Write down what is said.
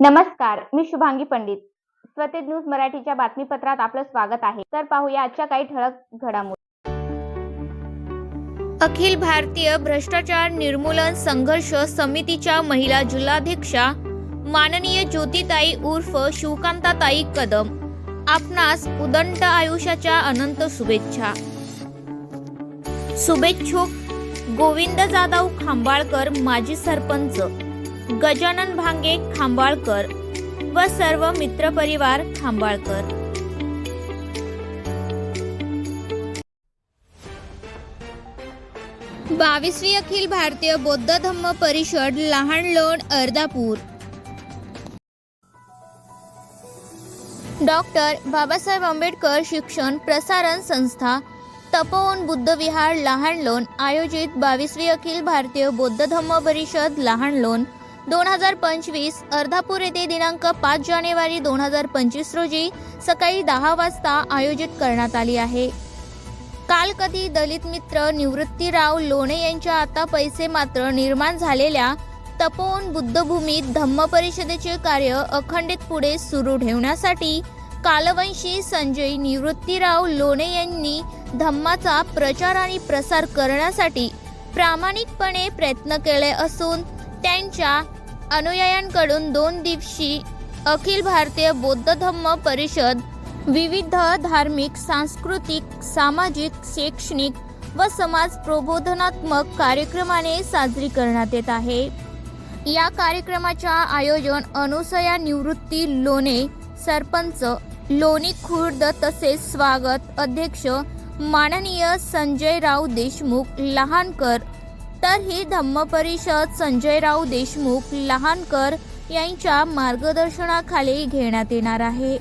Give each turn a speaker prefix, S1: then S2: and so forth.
S1: नमस्कार मी शुभांगी पंडित. स्वतेज न्यूज मराठीच्या बातमीपत्रात आपलं स्वागत आहे. तर पाहूया आजच्या काही ठळक घडामोडी. अखिल भारतीय भ्रष्टाचार निर्मूलन संघर्ष समितीच्या महिला जिल्हाध्यक्षा माननीय ज्योतिताई उर्फ शिवकांताताई कदम. आपणास उदंड आयुष्याच्या अनंत शुभेच्छा. शुभेच्छुक गोविंद जाधव खांबाळकर माजी सरपंच. गजानन भांगे खांबाळकर व सर्व मित्रपरिवार खांबाळकर. बावीसवी अखिल भारतीय बौद्ध धम्म परिषद लहान लोण अर्धापूर. डॉक्टर बाबासाहेब आंबेडकर शिक्षण प्रसारण संस्था तपोवन बुद्ध विहार लहान लोण आयोजित बावीसवी अखिल भारतीय बौद्ध धम्म परिषद लहान लोण दोन हजार पंचवीस अर्धापूर येथे दिनांक पाच जानेवारी दोन हजार पंचवीस रोजी सकाळी दहा वाजता आयोजित करण्यात आली आहे. काल कधी दलित मित्र निवृत्तीराव लोणे यांच्या आता पैसे मात्र निर्माण झालेल्या तपोवन बुद्धभूमीत धम्म परिषदेचे कार्य अखंडित पुढे सुरू ठेवण्यासाठी कालवंशी संजय निवृत्तीराव लोणे यांनी धम्माचा प्रचार आणि प्रसार करण्यासाठी प्रामाणिकपणे प्रयत्न केले असून त्यांच्या अनुयायांकडून दोन दिवशी अखिल भारतीय बौद्ध धम्म परिषद विविध धार्मिक सांस्कृतिक सामाजिक शैक्षणिक व समाज प्रबोधनात्मक कार्यक्रमाने साजरी करण्यात येत आहे. या कार्यक्रमाच्या आयोजन अनुसया निवृत्ती लोणे सरपंच लोणी खुर्द तसेच स्वागत अध्यक्ष माननीय संजयराव देशमुख लहानकर तर ही धम्म परिषद संजयराव देशमुख लहानकर यांच्या मार्गदर्शनाखाली घेण्यात येणार आहे.